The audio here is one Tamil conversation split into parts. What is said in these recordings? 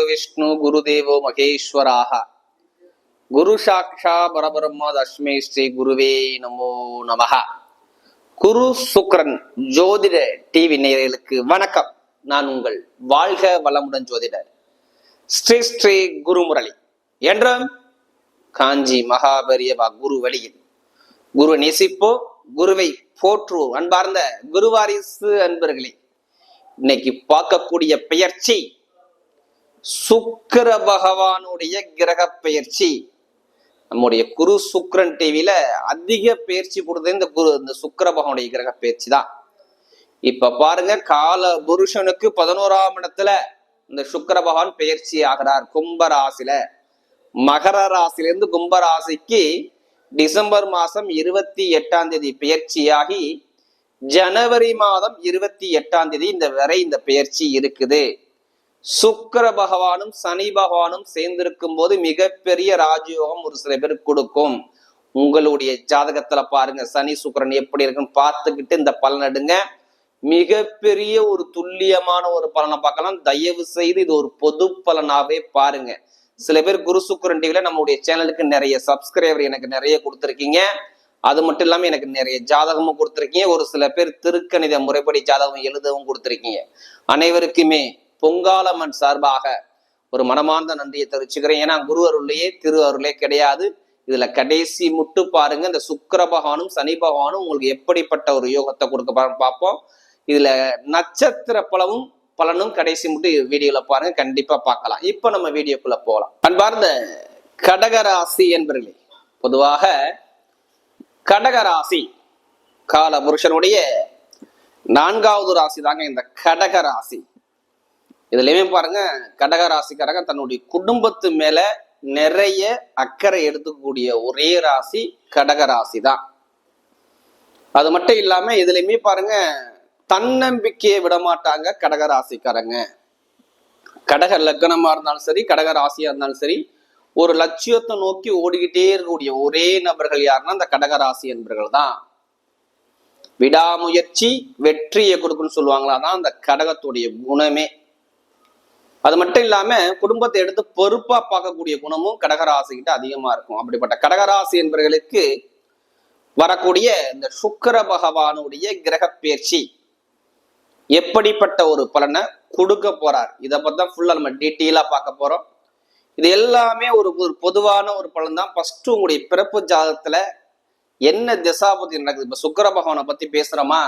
குரு விஷ்ணு குரு தேவோ மகேஸ்வராக குரு சாக்ஷா பரபிரம்ம தஸ்மே ஸ்ரீ குருவே நமோ நமஹ குரு சுக்ரன் ஜோதிட டிவி நேயர்களுக்கு வணக்கம். நான் உங்கள் வாழ்க வளமுடன் ஜோதிடர் ஸ்ரீ ஸ்ரீ குருமுரளி. என்றும் காஞ்சி மகாபரியவா குரு வழியில் குரு நேசிப்போ குருவை போற்றுவோம். அன்பார்ந்த குருவாரிசு அன்பர்களே இன்னைக்கு பார்க்கக்கூடிய பெயர்ச்சி சுக்கர பகவானுடைய கிரக பெயர்ச்சி நம்முடைய குரு சுக்ரன் டிவியில அதிக பயிற்சி கொடுத்தது இந்த குரு இந்த சுக்கர பகவானுடைய கிரக பயிற்சி தான். இப்ப பாருங்க கால புருஷனுக்கு பதினோராம் இடத்துல இந்த சுக்கர பகவான் பயிற்சி ஆகிறார் கும்ப ராசில மகர ராசிலிருந்து கும்ப ராசிக்கு டிசம்பர் மாசம் இருபத்தி எட்டாம் தேதி பயிற்சியாகி ஜனவரி மாதம் இருபத்தி எட்டாம் தேதி இந்த வரை இந்த பயிற்சி இருக்குது. சுக்கர பகவானும் சனி பகவானும் சேர்ந்திருக்கும் போது மிகப்பெரிய ராஜயோகம் ஒரு சில பேருக்கு கொடுக்கும். உங்களுடைய ஜாதகத்துல பாருங்க சனி சுக்கரன் எப்படி இருக்குன்னு பார்த்துக்கிட்டு இந்த பலன் எடுங்க. மிகப்பெரிய ஒரு துல்லியமான ஒரு பலனை பார்க்கலாம். தயவு செய்து இது ஒரு பொது பலனாவே பாருங்க. சில பேர் குரு சுக்கரன் டிவில நம்மளுடைய சேனலுக்கு நிறைய சப்ஸ்கிரைபர் எனக்கு நிறைய கொடுத்துருக்கீங்க. அது மட்டும் இல்லாம எனக்கு நிறைய ஜாதகமும் கொடுத்துருக்கீங்க. ஒரு சில பேர் திருக்கணித முறைப்படி ஜாதகம் எழுதவும் கொடுத்துருக்கீங்க. அனைவருக்குமே பொங்காலம்மன் சார்பாக ஒரு மனமார்ந்த நன்றியை தெரிவிச்சுக்கிறேன். ஏன்னா குரு அருளையே திரு அருளே கிடையாது. இதுல கடைசி முட்டு பாருங்க. இந்த சுக்கர பகவானும் சனி பகவானும் உங்களுக்கு எப்படிப்பட்ட ஒரு யோகத்தை கொடுக்க பார்ப்போம். இதுல நட்சத்திர பலவும் பலனும் கடைசி முட்டு வீடியோல பாருங்க. கண்டிப்பா பார்க்கலாம். இப்ப நம்ம வீடியோக்குள்ள போகலாம். அன்பார்ந்த கடகராசி என்பர்களே பொதுவாக கடகராசி கால புருஷனுடைய நான்காவது ராசி தாங்க இந்த கடகராசி. இதுலயுமே பாருங்க கடக ராசிக்காரங்க தன்னுடைய குடும்பத்து மேல நிறைய அக்கறை எடுத்துக்கக்கூடிய ஒரே ராசி கடக ராசி தான் அது மட்டும் இல்லாம இதுலயுமே பாருங்க தன்னம்பிக்கையை விட மாட்டாங்க கடக ராசிக்காரங்க. கடக லக்னமா இருந்தாலும் சரி கடக ராசியா இருந்தாலும் சரி ஒரு லட்சியத்தை நோக்கி ஓடிக்கிட்டே இருக்கக்கூடிய ஒரே நபர்கள் யாருன்னா அந்த கடக ராசி என்பர்கள் தான் விடாமுயற்சி வெற்றியை கொடுக்குன்னு சொல்லுவாங்களா தான் அந்த கடகத்துடைய குணமே. அது மட்டும் இல்லாம குடும்பத்தை எடுத்து பொறுப்பா பார்க்கக்கூடிய குணமும் கடகராசிக்கிட்ட அதிகமா இருக்கும். அப்படிப்பட்ட கடகராசி என்பவர்களுக்கு வரக்கூடிய இந்த சுக்கிர பகவானுடைய கிரக பயிற்சி எப்படிப்பட்ட ஒரு பலனை கொடுக்க போறார்? இதை பத்தி தான் ஃபுல்லா நம்ம டீட்டெயிலா பார்க்க போறோம். இது எல்லாமே ஒரு ஒரு பொதுவான ஒரு பலன் தான். ஃபர்ஸ்ட் உங்களுடைய பிறப்பு ஜாதகத்துல என்ன திசாபதி நடக்குது? இப்ப சுக்கிர பகவானை பத்தி பேசுறோமா?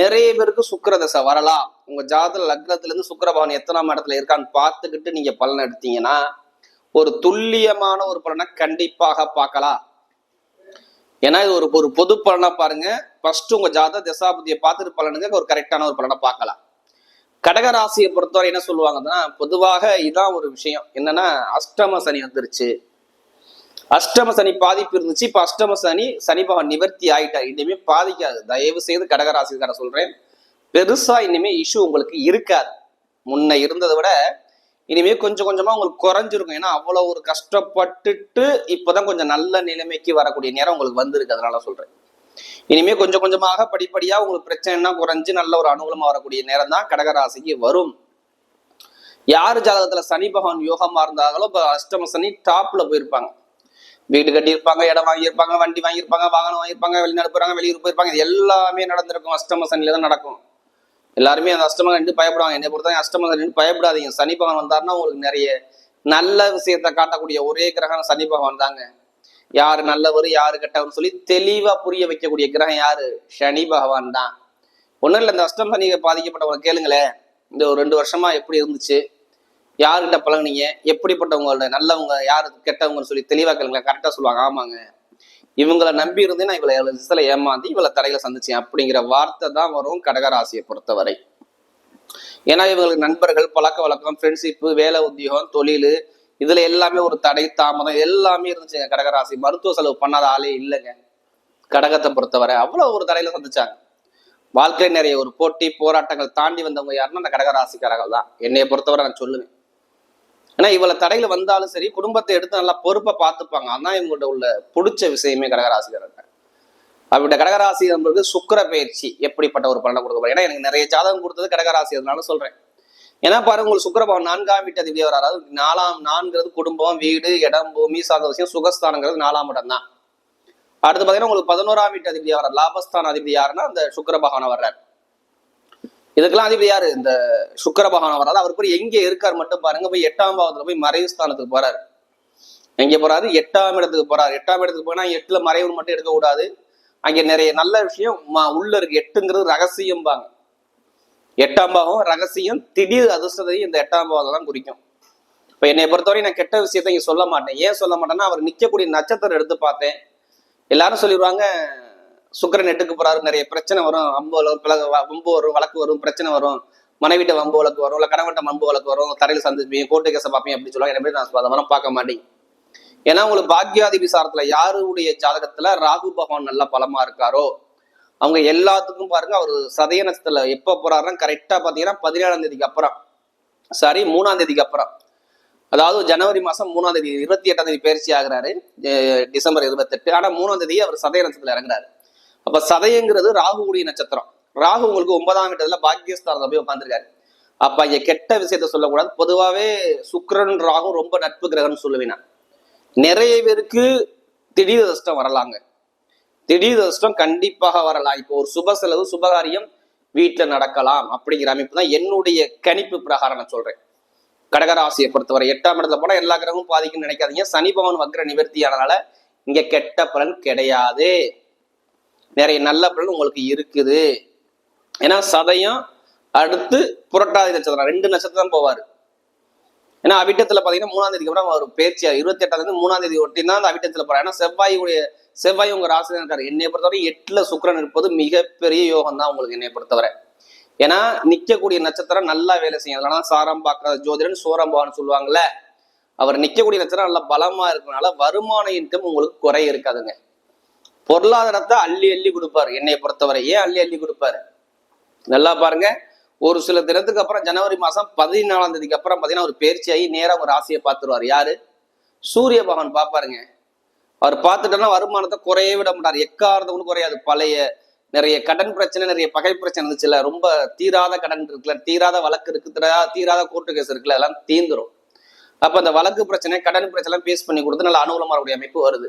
நிறைய பேருக்கு சுக்கரதசை வரலாம். உங்க ஜாதக லக்னத்துல இருந்து சுக்கரபவன் எத்தனாம் இடத்துல இருக்கான்னு பார்த்துக்கிட்டு நீங்க பலன் எடுத்தீங்கன்னா ஒரு துல்லியமான ஒரு பலனை கண்டிப்பாக பார்க்கலாம். ஏன்னா இது ஒரு ஒரு பொது பலனை பாருங்க. ஃபர்ஸ்ட் உங்க ஜாத தசாபதியை பார்த்துட்டு பலனுங்க ஒரு கரெக்டான ஒரு பலனை பார்க்கலாம். கடகராசியை பொறுத்தவரை என்ன சொல்லுவாங்கன்னா பொதுவாக இதான் ஒரு விஷயம். என்னன்னா அஷ்டம சனி வந்துருச்சு. அஷ்டம சனி பாதிப்பு இருந்துச்சு. இப்ப அஷ்டம சனி சனி பகவான் நிவர்த்தி ஆயிட்டார். இனிமே பாதிக்காது. தயவு செய்து கடகராசிக்கார சொல்றேன். பெருசா இனிமே இஷ்யூ உங்களுக்கு இருக்காது. முன்ன இருந்ததை விட இனிமே கொஞ்சம் கொஞ்சமா உங்களுக்கு குறைஞ்சிருக்கும். ஏன்னா அவ்வளவு ஒரு கஷ்டப்பட்டுட்டு இப்பதான் கொஞ்சம் நல்ல நிலைமைக்கு வரக்கூடிய நேரம் உங்களுக்கு வந்திருக்கு. அதனால சொல்றேன். இனிமே கொஞ்சம் கொஞ்சமாக படிப்படியா உங்களுக்கு பிரச்சனைனா குறைஞ்சு நல்ல ஒரு அனுகூலமா வரக்கூடிய நேரம் தான் கடகராசிக்கு வரும். யார் ஜாதகத்துல சனி பகவான் யோகமா இருந்தாங்களோ இப்ப அஷ்டம சனி டாப்ல போயிருப்பாங்க. வீடு கட்டியிருப்பாங்க இடம் வாங்கியிருப்பாங்க வண்டி வாங்கியிருப்பாங்க வாகனம் வாங்கியிருப்பாங்க வெளிநாடு போயிருப்பாங்க வெளியூர் போயிருப்பாங்க இது எல்லாமே நடந்திருக்கும். அஷ்டம சனியில தான் நடக்கும். எல்லாருமே அந்த அஷ்டம நின்று பயப்படுவாங்க. என்னை பொறுத்தவரை அஷ்டம சனி பயப்படாதீங்க. சனி பகவான் வந்தாருன்னா உங்களுக்கு நிறைய நல்ல விஷயத்த காட்டக்கூடிய ஒரே கிரகம் சனி பகவான் தாங்க. யாரு நல்லவர் யாரு கெட்டவர்னு சொல்லி தெளிவா புரிய வைக்கக்கூடிய கிரகம் யாரு? சனி பகவான் தான். ஒன்றும் இல்லை இந்த அஷ்டம சனி பாதிக்கப்பட்டவங்க கேளுங்களேன். இந்த ஒரு ரெண்டு வருஷமா எப்படி இருந்துச்சு? யாருக்கிட்ட பழகுனீங்க? எப்படிப்பட்டவங்களோட நல்லவங்க யார்? கெட்டவங்கன்னு சொல்லி தெளிவாக கேளுங்க கரெக்டாக சொல்லுவாங்க. ஆமாங்க. இவங்களை நம்பி இருந்தே நான் இவளை சில ஏமாந்து இவளை தடையில சந்திச்சேன் அப்படிங்கிற வார்த்தை தான் வரும் கடகராசியை பொறுத்தவரை. ஏன்னா இவங்களுக்கு நண்பர்கள் பழக்க வழக்கம் ஃப்ரெண்ட்ஷிப்பு வேலை உத்தியோகம் தொழில் இதுல எல்லாமே ஒரு தடை தாமதம் எல்லாமே இருந்துச்சுங்க. கடகராசி. மருத்துவ செலவு பண்ணாத ஆளே இல்லைங்க. கடகத்தை பொறுத்தவரை அவ்வளோ ஒரு தடையில சந்திச்சாங்க. வாழ்க்கை நிறைய ஒரு போட்டி போராட்டங்கள் தாண்டி வந்தவங்க யாருன்னா அந்த கடகராசிக்காரர்கள் தான். என்னைய பொறுத்தவரை நான் சொல்லுவேன். ஏன்னா இவ்வளவு தடையில வந்தாலும் சரி குடும்பத்தை எடுத்து நல்லா பொறுப்பை பார்த்துப்பாங்க. அதான் இவங்கள்ட்ட உள்ள பிடிச்ச விஷயமே கடகராசிக்காரங்க. அப்படிப்பட்ட கடகராசி நம்மளுக்கு சுக்கிர பயிற்சி எப்படிப்பட்ட ஒரு பலனை கொடுக்க ஏன்னா எனக்கு நிறைய ஜாதகம் கொடுத்தது கடகராசி அதனால சொல்றேன். ஏன்னா பாருங்க உங்களுக்கு சுக்கரபவன் நான்காம் வீட்டு அதிபதி வராது அதாவது நாலாம் நான்கிறது குடும்பம் வீடு இடம் பூமி சார்ந்த விஷயம் சுகஸ்தானங்கிறது நாலாம் இடம் தான். அடுத்து பாத்தீங்கன்னா உங்களுக்கு பதினோராம் வீட்டு அதிபதி வர்றார். லாபஸ்தான அதிபதி யாருன்னா அந்த சுக்கர பகவான வர்றார். இதுக்கெல்லாம் அதிபதி யாரு? இந்த சுக்கர பகவான் வராது அவர் போய் எங்க இருக்கார் மட்டும் பாருங்க. போய் எட்டாம் பாவத்துல போய் மறைவு ஸ்தானத்துக்கு போறாரு. எங்க போறாரு? எட்டாம் இடத்துக்கு போறாரு. எட்டாம் இடத்துக்கு போனா எட்டுல மறைவு மட்டும் எடுக்க கூடாது. அங்க நிறைய நல்ல விஷயம் உள்ள இருக்கு. எட்டுங்கிறது ரகசியம் பாங்க எட்டாம் பாகம் ரகசியம் திடீர் அதிர்ஷ்டத்தையும் இந்த எட்டாம் பாவத்தை தான் குறிக்கும். இப்ப என்னை பொறுத்தவரை நான் கெட்ட விஷயத்த இங்க சொல்ல மாட்டேன். ஏன் சொல்ல மாட்டேன்னா அவர் நிக்கக்கூடிய நட்சத்திரம் எடுத்து பார்த்தேன். எல்லாரும் சொல்லிடுவாங்க சுக்கிரன் எட்டுக்கு போறாரு நிறைய பிரச்சனை வரும். அம்பு வரும் வம்பு வரும் வழக்கு வரும் பிரச்சனை வரும். மனைவிட்ட வம்பு வழக்கு வரும் இல்ல கணவன்கிட்ட வம்பு வழக்கு வரும் தரையில் சந்திப்பீங்க கோர்ட்டு கேச பார்ப்பீங்க அப்படின்னு சொல்லுவாங்க. என்ன நான் அதெல்லாம் பார்க்க மாட்டேன். ஏன்னா உங்களுக்கு பாக்யாதிபி சாரத்துல யாருடைய ஜாதகத்துல ராகு பகவான் நல்ல பலமா இருக்காரோ அவங்க எல்லாத்துக்கும் பாருங்க அவர் சதய நட்சத்திரத்துல எப்ப போறாருன்னா கரெக்டா பாத்தீங்கன்னா பதினேழாம் தேதிக்கு அப்புறம். சாரி மூணாம் தேதிக்கு அப்புறம். அதாவது ஜனவரி மாசம் மூணாம் தேதி இருபத்தி எட்டாம் தேதி பயிற்சி ஆகுறாரு டிசம்பர் இருபத்தெட்டு. ஆனா மூணாம் தேதி அவர் சதய நட்சத்திரத்துல இறங்குறாரு. அப்ப சதயங்கிறது ராகுவுடைய நட்சத்திரம். ராகு உங்களுக்கு ஒன்பதாம் இடத்துல பாக்கியஸ்தானத்தை போய் உட்காந்துருக்காரு அப்ப இங்க கெட்ட விஷயத்த சொல்லக்கூடாது. பொதுவாவே சுக்கரன் ராகு ரொம்ப நட்பு கிரகம்னு சொல்லுவேன் நிறைய பேருக்கு திடீர் அதிர்ஷ்டம் வரலாங்க. திடீர் அதிர்ஷ்டம் கண்டிப்பாக வரலாம். இப்போ ஒரு சுப செலவு சுபகாரியம் வீட்டுல நடக்கலாம் அப்படிங்கிற அமைப்பு தான் என்னுடைய கணிப்பு பிரகாரம் நான் சொல்றேன். கடகராசியை பொறுத்தவரை எட்டாம் இடத்துல போனா எல்லா கிரகமும் பாதிக்கும்னு நினைக்காதீங்க. சனி பவன் வக்ர நிவர்த்தி ஆனதால இங்க கெட்ட பலன் கிடையாது. நிறைய நல்ல பலன் உங்களுக்கு இருக்குது. ஏன்னா சதயம் அடுத்து புரட்டாதி நட்சத்திரம். ரெண்டு நட்சத்திரம் தான் போவாரு. ஏன்னா அவிட்டத்துல பாத்தீங்கன்னா மூணாம் தேதிக்கு அப்புறம் அவர் பேச்சு இருபத்தி எட்டாம் மூணாம் தேதி ஒட்டி தான் அந்த அவிட்டத்துல போகிறார் ஏன்னா செவ்வாயுடைய செவ்வாய் உங்க ராசியில் இருக்காரு. என்னை பொறுத்தவரை எட்டுல சுக்கரன் இருப்பது மிகப்பெரிய யோகம் தான் உங்களுக்கு என்னை பொறுத்தவரை. ஏன்னா நிக்கக்கூடிய நட்சத்திரம் நல்லா வேலை செய்யும். அதனால சாரம் பார்க்காத ஜோதிடன் சோரம்பான்னு சொல்லுவாங்கல்ல. அவர் நிக்கக்கூடிய நட்சத்திரம் நல்லா பலமா இருக்கனால வருமான இன்கம் உங்களுக்கு குறை இருக்காதுங்க. பொருளாதாரத்தை அள்ளி அள்ளி கொடுப்பாரு. என்னை பொறுத்தவரை ஏன் அள்ளி அள்ளி கொடுப்பாரு? நல்லா பாருங்க. ஒரு சில தினத்துக்கு அப்புறம் ஜனவரி மாசம் பதினாலாம் தேதிக்கு அப்புறம் பாத்தீங்கன்னா ஒரு பேர்ச்சியாகி நேராக ஒரு ராசியை பார்த்துருவார். யாரு? சூரிய பகவான் பாப்பாருங்க அவர் பார்த்துட்டோன்னா வருமானத்தை குறைய விட மாட்டார். எக்காரத்தை கூட குறையாது. பழைய நிறைய கடன் பிரச்சனை நிறைய பகை பிரச்சனை இருந்துச்சுல்ல. ரொம்ப தீராத கடன் இருக்குல்ல. தீராத வழக்கு இருக்கு. தீராத கோர்ட்டு கேஸ் இருக்குல்ல. அதெல்லாம் தீந்துரும். அப்ப அந்த வழக்கு பிரச்சனை கடன் பிரச்சனை பேஸ் பண்ணி கொடுத்து நல்ல அனுகூலமாக இருக்கக்கூடிய அமைப்பு வருது.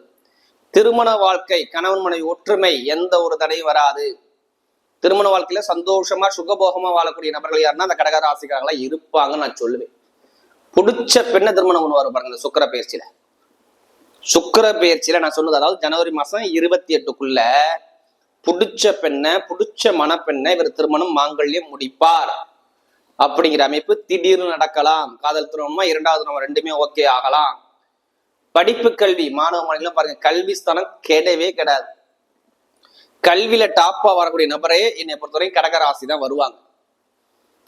திருமண வாழ்க்கை கணவன் மனைவி ஒற்றுமை எந்த ஒரு தடையும் வராது. திருமண வாழ்க்கையில சந்தோஷமா சுகபோகமா வாழக்கூடிய நபர்கள் யாருன்னா அந்த கடக ராசிக்காரங்களா இருப்பாங்கன்னு நான் சொல்லுவேன். பிடிச்ச பெண்ணை திருமணம் பண்ணுவாரு பாருங்க சுக்கர சுக்கிர பயிற்சியில. சுக்கிர பயிற்சியில நான் சொன்னது அதாவது ஜனவரி மாசம் இருபத்தி எட்டுக்குள்ள புடிச்ச பெண்ணை புடிச்ச மணப்பெண்ணை இவர் திருமணம் மாங்கல்யம் முடிப்பார். அப்படிங்கிற அமைப்பு திடீர்னு நடக்கலாம். காதல் திருமணமா இரண்டாவது நம்ம ரெண்டுமே ஓகே ஆகலாம். படிப்பு கல்வி மாணவ மாணவிகளும் பாருங்க கல்வி ஸ்தானம் கிடையவே கிடையாது. கல்வியில டாப்பா வரக்கூடிய நபரே என்னை பொறுத்தவரைக்கும் கடகராசி தான் வருவாங்க.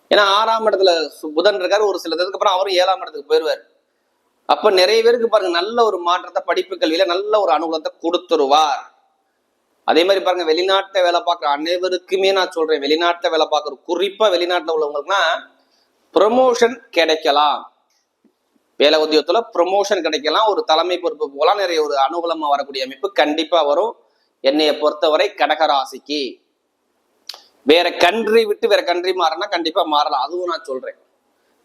ஏன்னா ஆறாம் இடத்துல சு- புதன் இருக்காரு ஒரு சில இதுக்கு அப்புறம் அவரும் ஏழாம் இடத்துக்கு போயிடுவார் அப்ப நிறைய பேருக்கு பாருங்க நல்ல ஒரு மாற்றத்தை படிப்பு கல்வியில நல்ல ஒரு அனுகூலத்தை கொடுத்துருவார். அதே மாதிரி பாருங்க வெளிநாட்டை வேலை பார்க்குற அனைவருக்குமே நான் சொல்றேன் வெளிநாட்டை வேலை பார்க்குற குறிப்பா வெளிநாட்டில் உள்ளவங்களுக்குன்னா ப்ரொமோஷன் கிடைக்கலாம். வேலை உத்தியோகத்துல ப்ரொமோஷன் கிடைக்கலாம். ஒரு தலைமை பொறுப்பு போகலாம். நிறைய ஒரு அனுகூலமா வரக்கூடிய அமைப்பு கண்டிப்பா வரும். என்னைய பொறுத்தவரை கடகராசிக்கு வேற கண்ட்ரி விட்டு வேற கண்ட்ரி மாறினா கண்டிப்பா மாறலாம். அதுவும் நான் சொல்றேன்.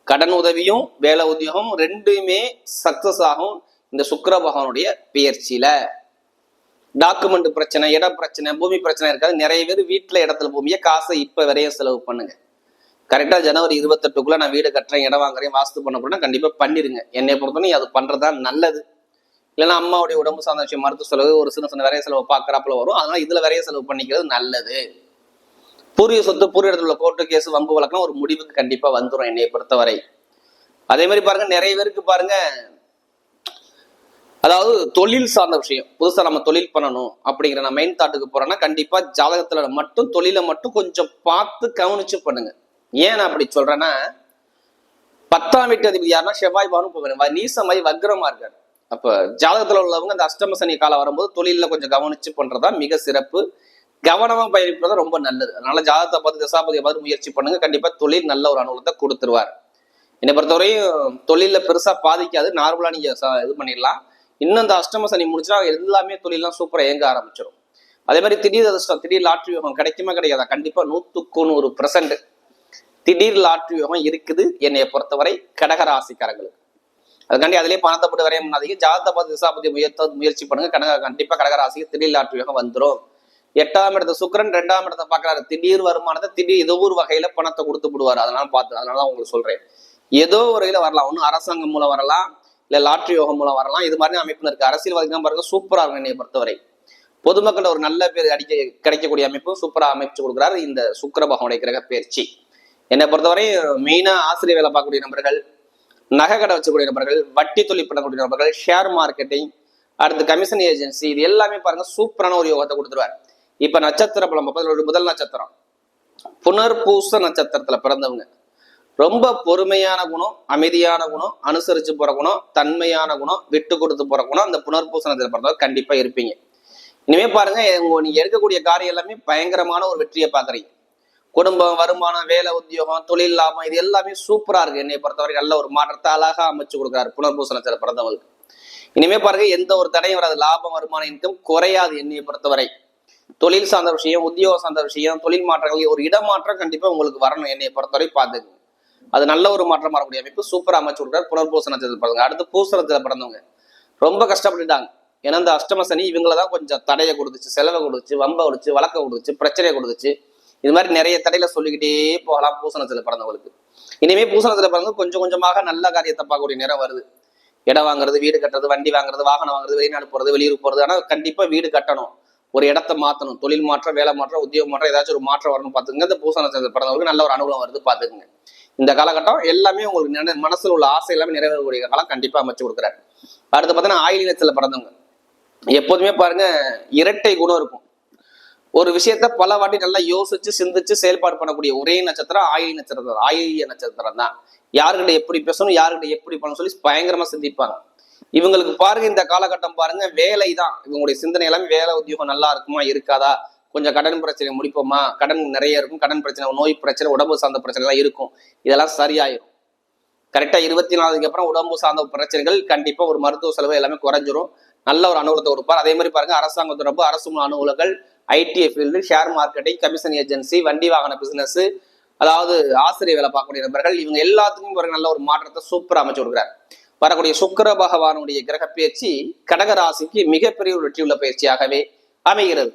கடன் உதவியும் வேலை உத்தியோகம் ரெண்டுமே சக்சஸ் ஆகும். இந்த சுக்கர பகவானுடைய பெயர்ச்சியில டாக்குமெண்ட் பிரச்சனை இட பிரச்சனை பூமி பிரச்சனை இருக்காது. நிறைய பேர் வீட்டுல இடத்துல பூமியை காசை இப்ப வரைய செலவு பண்ணுங்க. கரெக்டாக ஜனவரி இருபத்தெட்டுக்குள்ளே நான் வீடு கட்டுறேன் இடம் வாங்குறேன் வாஸ்து பண்ண போனா கண்டிப்பாக பண்ணிடுங்க என்னை பொறுத்தவரைக்கும் அது பண்றதா நல்லது. இல்லைன்னா அம்மாவுடைய உடம்பு சார்ந்த விஷயம் மருத்துவ செலவு ஒரு சின்ன சின்ன விரைய செலவு பார்க்குறாப்புல வரும். அதனால் இதில் விரைய செலவு பண்ணிக்கிறது நல்லது. பூர்வீக சொத்து பூர்வ இடத்துல உள்ள கோர்ட்டு கேஸ் வம்பு வழக்கம் ஒரு முடிவுக்கு கண்டிப்பாக வந்துடும் என்னை பொறுத்தவரை. அதே மாதிரி பாருங்க நிறைய பேருக்கு பாருங்க அதாவது தொழில் சார்ந்த விஷயம். புதுசாக நம்ம தொழில் பண்ணணும் அப்படிங்கிற நான் மெயின் தாட்டுக்கு போறேன்னா கண்டிப்பா ஜாதகத்துல மட்டும் தொழிலை மட்டும் கொஞ்சம் பார்த்து கவனிச்சு பண்ணுங்க. ஏன் நான் அப்படி சொல்றேன்னா பத்தாம் வீட்டு அதிபதி யாருன்னா செவ்வாய் பானு இப்போ நீசமாய் வக்ரமா இருக்காரு. அப்ப ஜாதகத்துல உள்ளவங்க அந்த அஷ்டம சனி காலம் வரும்போது தொழில கொஞ்சம் கவனிச்சு பண்றதா மிக சிறப்பு. கவனமா பயணிப்பது ரொம்ப நல்லது. அதனால ஜாதகத்தை பார்த்து தசாபதியை பார்த்து முயற்சி பண்ணுங்க. கண்டிப்பா தொழில் நல்ல ஒரு அனுகூலத்தை கொடுத்துருவார். என்னை பொறுத்தவரையும் தொழில பெருசா பாதிக்காது. நார்மலா நீங்க இது பண்ணிடலாம். இன்னும் அந்த அஷ்டம சனி முடிச்சா எல்லாமே தொழிலாம் சூப்பரா இயங்க ஆரம்பிச்சிடும் அதே மாதிரி திடீர் அதிர்ஷ்டம் திடீர் லாட்ரி யோகம் கிடைக்குமா கிடைக்காதா? கண்டிப்பா நூத்துக்கு நூறு பெர்சன்ட் திடீர் லாட்ரி யோகம் இருக்குது. என்னைய பொறுத்தவரை கடகராசிக்காரங்களுக்கு அதுக்காண்டி அதிலே பணத்தை போட்டு வரைய முன்னாதீங்க ஜாதகத்தை பார்த்து திசாபதி முயற்சி முயற்சி பண்ணுங்க. கடக கண்டிப்பா கடகராசிக்கு திடீர் லாட்ரி யோகம் வந்துடும் எட்டாம் இடத்த சுக்கரன் ரெண்டாம் இடத்தை பாக்குறாரு திடீர் வருமானத்தை திடீர் ஏதோ ஒரு வகையில பணத்தை கொடுத்து விடுவாரு. அதனால பார்த்து அதனால தான் உங்களுக்கு சொல்றேன். ஏதோ ஒரு வகையில வரலாம். ஒன்றும் அரசாங்கம் மூலம் வரலாம். இல்ல லாட்ரி யோகம் மூலம் வரலாம். இது மாதிரி அமைப்பு இருக்கு. அரசியல்வாதிகள் பாருங்க சூப்பரா இருக்கும் என்னை பொறுத்தவரை. பொதுமக்கள் ஒரு நல்ல பேர் அடிக்க கிடைக்கக்கூடிய அமைப்பு சூப்பரா அமைச்சு கொடுக்குறாரு இந்த சுக்கர பகவானுடைய கிரக பயிற்சி என்னை பொறுத்தவரை மெயினா ஆசிரியர் வேலை பார்க்கக்கூடிய நபர்கள் நகை கடை வச்சக்கூடிய நபர்கள் வட்டி தொழில் பண்ணக்கூடிய நபர்கள் ஷேர் மார்க்கெட்டிங் அடுத்து கமிஷன் ஏஜென்சி இது எல்லாமே பாருங்க சூப்பரான ஒரு யோகத்தை கொடுத்துருவார். இப்ப நட்சத்திர பலம் பார்ப்பது ஒரு முதல் நட்சத்திரம். புனர்பூச நட்சத்திரத்துல பிறந்தவங்க. ரொம்ப பொறுமையான குணம் அமைதியான குணம் அனுசரிச்சு போற குணம் தன்மையான குணம் விட்டு கொடுத்து போற குணம் அந்த புனர்பூச நட்சத்திரம் பிறந்தவங்க கண்டிப்பா இருப்பீங்க. இனிமே பாருங்க உங்க நீங்க எடுக்கக்கூடிய காரியம் எல்லாமே பயங்கரமான ஒரு வெற்றியை பாக்குறீங்க குடும்பம் வருமானம் வேலை உத்தியோகம் தொழில் லாபம் இது எல்லாமே சூப்பரா இருக்கு. என்னை பொறுத்தவரை நல்ல ஒரு மாற்றத்தை அழகா அமைச்சு கொடுக்குறாரு புனர்பூச நட்சத்திரம் பிறந்தவங்களுக்கு. இனிமே பாருங்க எந்த ஒரு தடையும் வராது. லாபம் வருமானம் இன்கம் குறையாது என்னையை பொறுத்தவரை. தொழில் சார்ந்த விஷயம் உத்தியோகம் சார்ந்த விஷயம் தொழில் மாற்றங்கள் ஒரு இடமாற்றம் கண்டிப்பா உங்களுக்கு வரணும் என்னையை பொறுத்தவரை பார்த்துக்குங்க. அது நல்ல ஒரு மாற்றம் வரக்கூடிய அமைப்பு சூப்பரா அமைச்சு கொடுக்குறாரு புனர்பூச நட்சத்திரத்தில் பிறந்தவங்க. அடுத்து பூச நட்சத்திரத்தில் பிறந்தவங்க. ரொம்ப கஷ்டப்பட்டுட்டாங்க. ஏன்னா இந்த அஷ்டம சனி இவங்கள தான் கொஞ்சம் தடையை கொடுத்துச்சு செலவை கொடுத்துச்சு வம்ப கொடுத்துச்சு வழக்க கொடுத்துச்சு பிரச்சனையை கொடுத்துச்சு. இது மாதிரி நிறைய தடையில சொல்லிக்கிட்டே போகலாம். பூசணத்துல பிறந்தவங்களுக்கு இனிமே பூசணத்துல பிறந்து கொஞ்சம் கொஞ்சமாக நல்ல காரியத்தை பார்க்கக்கூடிய நேரம் வருது. இடம் வாங்குறது வீடு கட்டுறது வண்டி வாங்குறது வாகனம் வாங்குறது வெளிநாடு போறது வெளியூர் போறது. ஆனா கண்டிப்பா வீடு கட்டணும். ஒரு இடத்த மாத்தணும். தொழில் மாற்றம் வேலை மாற்றம் உத்தியோகம் மாற்றம் ஏதாச்சும் ஒரு மாற்றம் வரணும் பாத்துக்கங்க இந்த பூச நட்சத்திரத்தில் பிறந்தவங்களுக்கு நல்ல ஒரு அனுகூலம் வருது பாத்துக்கங்க இந்த காலகட்டம் எல்லாமே உங்களுக்கு மனசில் மனசுல உள்ள ஆசை எல்லாமே நிறைவேறக்கூடிய காலம் கண்டிப்பா அமைச்சு கொடுக்குறாரு. அடுத்து பார்த்தீங்கன்னா ஆயுள் நட்சத்திரத்தில் பிறந்தவங்க. எப்போதுமே பாருங்க இரட்டை குணம் இருக்கும். ஒரு விஷயத்த பல வாட்டி நல்லா யோசிச்சு சிந்திச்சு செயல்பாடு பண்ணக்கூடிய ஒரே நட்சத்திரம் ஆயிரி நட்சத்திரம் ஆயிரிய நட்சத்திரம் தான். யாருக்கிட்ட எப்படி பேசணும் யாருக்கிட்ட எப்படி பண்ணணும் சொல்லி பயங்கரமா சிந்திப்பாங்க. இவங்களுக்கு பாருங்க இந்த காலகட்டம் பாருங்க வேலை தான். இவங்களுடைய சிந்தனை எல்லாமே வேலை உத்தியோகம் நல்லா இருக்குமா இருக்காதா? கொஞ்சம் கடன் பிரச்சனை முடிப்போமா? கடன் நிறைய இருக்கும். கடன் பிரச்சனை நோய் பிரச்சனை உடம்பு சார்ந்த பிரச்சனை எல்லாம் இருக்கும். இதெல்லாம் சரியாயிரும். கரெக்டா இருபத்தி நாலுக்கு அப்புறம் உடம்பு சார்ந்த பிரச்சனைகள் கண்டிப்பா ஒரு மருத்துவ செலவு எல்லாமே குறைஞ்சிரும். நல்ல ஒரு அனுகூலத்தை கொடுப்பார் அதே மாதிரி பாருங்க அரசாங்க தொடர்பு அரசு அனுகூலங்கள் IT field share marketing commission agency வண்டி வாகன பிசினஸ் அதாவது ஆசிரியர் வேலை பார்க்கக்கூடிய நபர்கள் இவங்க எல்லாத்துக்கும் பாருங்க நல்ல ஒரு மாற்றத்தை சூப்பரா அமைச்சு கொடுக்குறார். வரக்கூடிய சுக்கர பகவானுடைய கிரக பயிற்சி கடக ராசிக்கு மிகப்பெரிய ஒரு வெற்றியுள்ள பயிற்சியாகவே அமைகிறது.